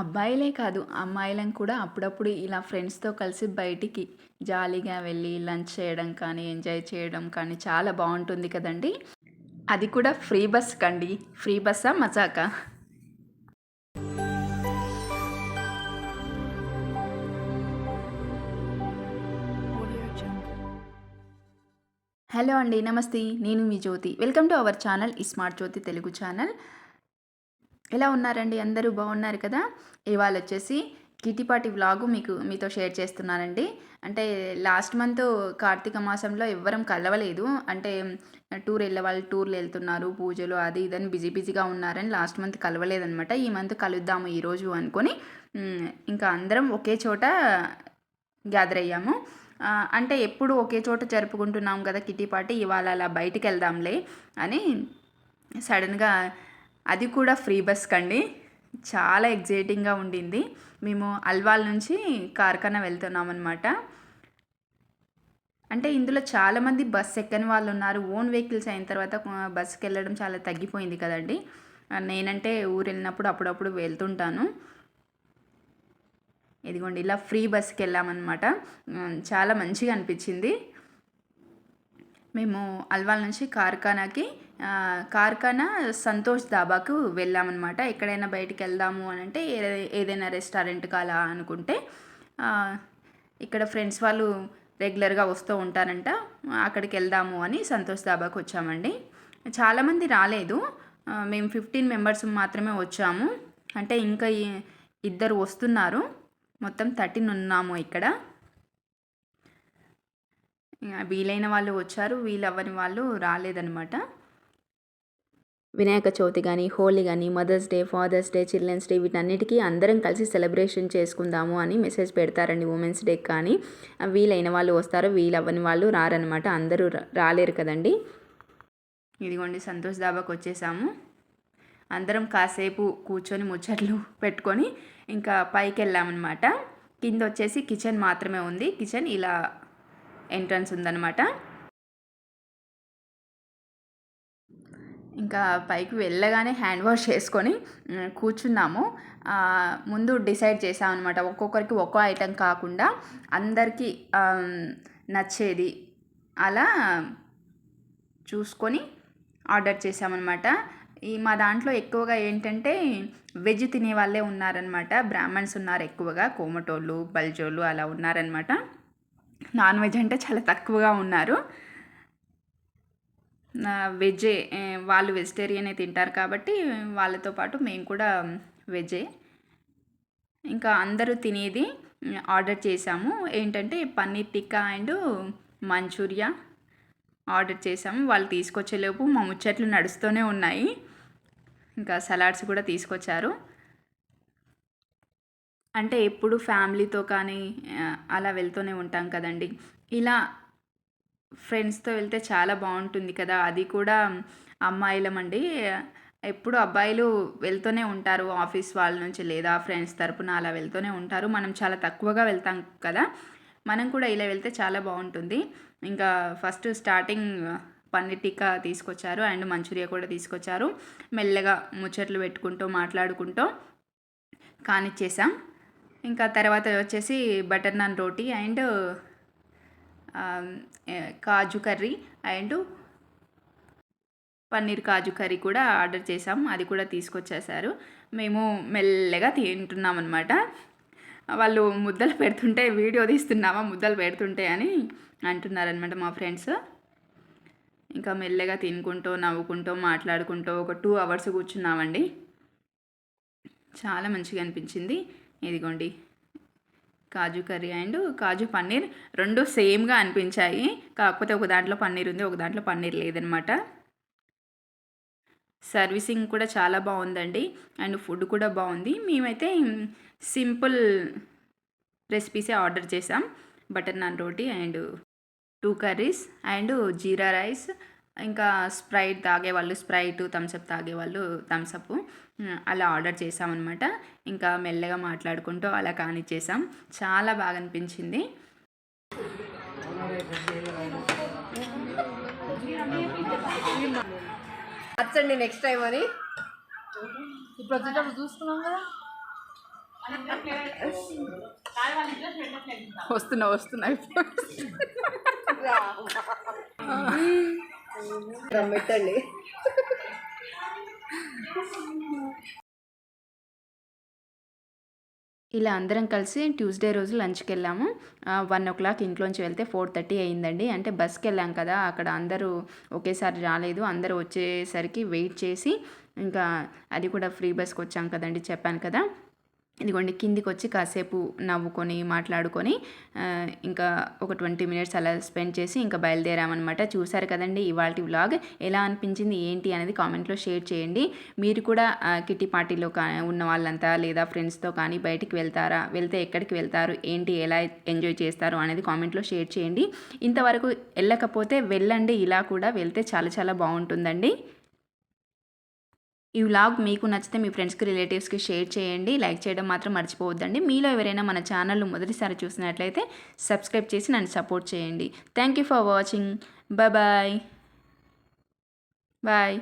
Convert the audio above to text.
అబ్బాయిలే కాదు అమ్మాయిలను కూడా అప్పుడప్పుడు ఇలా ఫ్రెండ్స్తో కలిసి బయటికి జాలీగా వెళ్ళి లంచ్ చేయడం కానీ ఎంజాయ్ చేయడం కానీ చాలా బాగుంటుంది కదండి? అది కూడా ఫ్రీ బస్ కండి. ఫ్రీ బస్సా మజాకా? హలో అండి నమస్తే. నేను మీ Jyothi. Welcome to our channel ఈ స్మార్ట్ జ్యోతి తెలుగు ఛానల్. ఎలా ఉన్నారండి? అందరూ బాగున్నారు కదా? ఇవాళ వచ్చేసి కిటిపాటి వ్లాగు మీకు మీతో షేర్ చేస్తున్నానండి. అంటే లాస్ట్ మంత్ కార్తీక మాసంలో ఎవ్వరం కలవలేదు. అంటే టూర్ వెళ్ళే వాళ్ళు టూర్లు వెళ్తున్నారు పూజలు అది ఇదని బిజీ బిజీగా ఉన్నారని లాస్ట్ మంత్ కలవలేదనమాట ఈ మంత్ కలుద్దాము ఈరోజు అనుకొని ఇంకా అందరం ఒకే చోట గ్యాదర్ అయ్యాము. అంటే ఎప్పుడు ఒకే చోట జరుపుకుంటున్నాం కదా కిటిపాటి ఇవాళ అలా బయటికి వెళ్దాంలే అని సడన్గా అది కూడా ఫ్రీ బస్ కండి. చాలా ఎగ్జైటింగ్గా ఉండింది. మేము అల్వాల్ నుంచి కార్ఖానా వెళ్తున్నాం అనమాట అంటే ఇందులో చాలామంది బస్ ఎక్కని వాళ్ళు ఉన్నారు. ఓన్ వెహికల్స్ అయిన తర్వాత బస్సుకి వెళ్ళడం చాలా తగ్గిపోయింది కదండి. నేనంటే ఊరు వెళ్ళినప్పుడు అప్పుడప్పుడు వెళ్తుంటాను. ఇదిగోండి ఇలా ఫ్రీ బస్కి వెళ్ళామన్నమాట. చాలా మంచిగా అనిపించింది. మేము అల్వాల్ నుంచి కార్ఖానాకి కార్ఖానా సంతోష్ దాబాకు వెళ్ళామన్నమాట. ఎక్కడైనా బయటికి వెళ్దాము అని అంటే ఏ- ఏదైనా రెస్టారెంట్కి అలా అనుకుంటే ఇక్కడ ఫ్రెండ్స్ వాళ్ళు రెగ్యులర్గా వస్తూ ఉంటారంట అక్కడికి వెళ్దాము అని సంతోష్ దాబాకు వచ్చామండి. చాలామంది రాలేదు. మేము ఫిఫ్టీన్ మెంబర్స్ మాత్రమే వచ్చాము. అంటే ఇంకా ఇద్దరు వస్తున్నారు. మొత్తం థర్టీన్ ఉన్నాము ఇక్కడ. వీలైన వాళ్ళు వచ్చారు వీలవ్వని వాళ్ళు రాలేదనమాట వినాయక చవితి కానీ హోలీ కానీ mother's day father's day children's day వీటన్నిటికీ అందరం కలిసి సెలబ్రేషన్ చేసుకుందాము అని మెసేజ్ పెడతారండి ఉమెన్స్ డే కానీ. వీలైన వాళ్ళు వస్తారు వీలవ్వని వాళ్ళు రారనమాట అందరూ రా- రాలేరు కదండి. ఇదిగోండి సంతోష్ దాబాకి వచ్చేసాము. అందరం కాసేపు కూర్చొని ముచ్చట్లు పెట్టుకొని ఇంకా పైకి వెళ్ళామన్నమాట కింద వచ్చేసి కిచెన్ మాత్రమే ఉంది. కిచెన్ ఇలా ఎంట్రన్స్ ఉందన్నమాట. ఇంకా పైకి వెళ్ళగానే హ్యాండ్ వాష్ చేసుకొని కూర్చున్నాము. ముందు డిసైడ్ చేసామన్నమాట ఒక్కొక్కరికి ఒక్కో ఐటెం కాకుండా అందరికీ నచ్చేది అలా చూసుకొని ఆర్డర్ చేసామన్నమాట ఈ మా దాంట్లో ఎక్కువగా ఏంటంటే వెజ్ తినే వాళ్ళే ఉన్నారనమాట బ్రాహ్మణ్స్ ఉన్నారు ఎక్కువగా కోమటోళ్ళు బల్జోళ్ళు అలా ఉన్నారనమాట నాన్ వెజ్ అంటే చాలా తక్కువగా ఉన్నారు. వెజ్జే వాళ్ళు వెజిటేరియనే తింటారు కాబట్టి వాళ్ళతో పాటు మేము కూడా వెజ్జే. ఇంకా అందరూ తినేది ఆర్డర్ చేసాము ఏంటంటే paneer tikka and manchuria order చేసాము వాళ్ళు తీసుకొచ్చేలోపు మా ముచ్చట్లు నడుస్తూనే ఉన్నాయి. ఇంకా సలాడ్స్ కూడా తీసుకొచ్చారు. అంటే ఎప్పుడు ఫ్యామిలీతో కానీ అలా వెళ్తూనే ఉంటాం కదండి. ఇలా ఫ్రెండ్స్తో వెళ్తే చాలా బాగుంటుంది కదా! అది కూడా అమ్మాయిలమండి. ఎప్పుడు అబ్బాయిలు వెళ్తూనే ఉంటారు ఆఫీస్ వాళ్ళ నుంచి లేదా ఫ్రెండ్స్ తరపున అలా వెళ్తూనే ఉంటారు. మనం చాలా తక్కువగా వెళ్తాం కదా! మనం కూడా ఇలా వెళ్తే చాలా బాగుంటుంది ఇంకా ఫస్ట్ స్టార్టింగ్ పన్నీర్ టిక్కా తీసుకొచ్చారు అండ్ మంచూరియా కూడా తీసుకొచ్చారు. మెల్లగా ముచ్చట్లు పెట్టుకుంటూ మాట్లాడుకుంటూ కానిచ్చేసాం. ఇంకా తర్వాత వచ్చేసి butter naan roti and kaju curry and paneer kaju curry కూడా ఆర్డర్ చేసాం అది కూడా తీసుకొచ్చేసారు మేము మెల్లగా తింటున్నాం అనమాట వాళ్ళు ముద్దలు పెడుతుంటే వీడియో తీస్తున్నామా ముద్దలు పెడుతుంటే అని అంటున్నారనమాట మా ఫ్రెండ్స్. ఇంకా మెల్లగా తినుకుంటూ నవ్వుకుంటూ మాట్లాడుకుంటూ ఒక టూ అవర్స్ కూర్చున్నామండి. చాలా మంచిగా అనిపించింది. ఇదిగోండి. కాజు కర్రీ అండ్ కాజు పన్నీర్ రెండు సేమ్గా అనిపించాయి. కాకపోతే ఒక దాంట్లో పన్నీర్ ఉంది ఒక దాంట్లో పన్నీర్ లేదనమాట. సర్వీసింగ్ కూడా చాలా బాగుందండి. అండ్ ఫుడ్ కూడా బాగుంది. మేమైతే సింపుల్ రెసిపీసే ఆర్డర్ చేసాం. Butter naan roti and two curries and jeera rice ఇంకా స్ప్రైట్ తాగేవాళ్ళు స్ప్రైట్ థమ్స్అప్ తాగేవాళ్ళు థమ్స్అప్ అలా ఆర్డర్ చేసామన్నమాట ఇంకా మెల్లగా మాట్లాడుకుంటూ అలా కానిచ్చేసాం. చాలా బాగా అనిపించింది. నచ్చండి నెక్స్ట్ టైం అని. ఇప్పుడు వచ్చేటప్పుడు చూసుకున్నాం కదా. వస్తున్నా వస్తున్నా. పెట్టండి ఇలా అందరం కలిసి ట్యూస్డే రోజు లంచ్కి వెళ్ళాము. వన్ ఓ క్లాక్ ఇంట్లోంచి వెళ్తే ఫోర్ థర్టీ అయిందండి. అంటే బస్కి వెళ్ళాం కదా అక్కడ అందరూ ఒకేసారి రాలేదు. అందరూ వచ్చేసరికి వెయిట్ చేసి ఇంకా అది కూడా ఫ్రీ బస్కి వచ్చాం కదండి చెప్పాను కదా. ఇదిగోండి కిందికి వచ్చి కాసేపు నవ్వుకొని మాట్లాడుకొని ఇంకా ఒక ట్వంటీ మినిట్స్ అలా స్పెండ్ చేసి ఇంకా బయలుదేరామన్నమాట. చూసారు కదండి ఇవాళ వ్లాగ్. ఎలా అనిపించింది ఏంటి అనేది కామెంట్లో షేర్ చేయండి. మీరు కూడా కిట్టి పార్టీలో కా ఉన్న వాళ్ళంతా లేదా ఫ్రెండ్స్తో కానీ బయటికి వెళ్తారా? వెళ్తే ఎక్కడికి వెళ్తారు? ఏంటి? ఎలా ఎంజాయ్ చేస్తారు? అనేది కామెంట్లో షేర్ చేయండి. ఇంతవరకు వెళ్ళకపోతే వెళ్ళండి. ఇలా కూడా వెళ్తే చాలా చాలా బాగుంటుందండి. ఈ వ్లాగ్ మీకు నచ్చితే మీ ఫ్రెండ్స్కి రిలేటివ్స్కి షేర్ చేయండి. లైక్ చేయడం మాత్రం మర్చిపోవద్దండి. మీలో ఎవరైనా మన ఛానల్ మొదటిసారి చూసినట్లయితే సబ్స్క్రైబ్ చేసి నన్ను సపోర్ట్ చేయండి. Thank you for watching. Bye bye. Bye.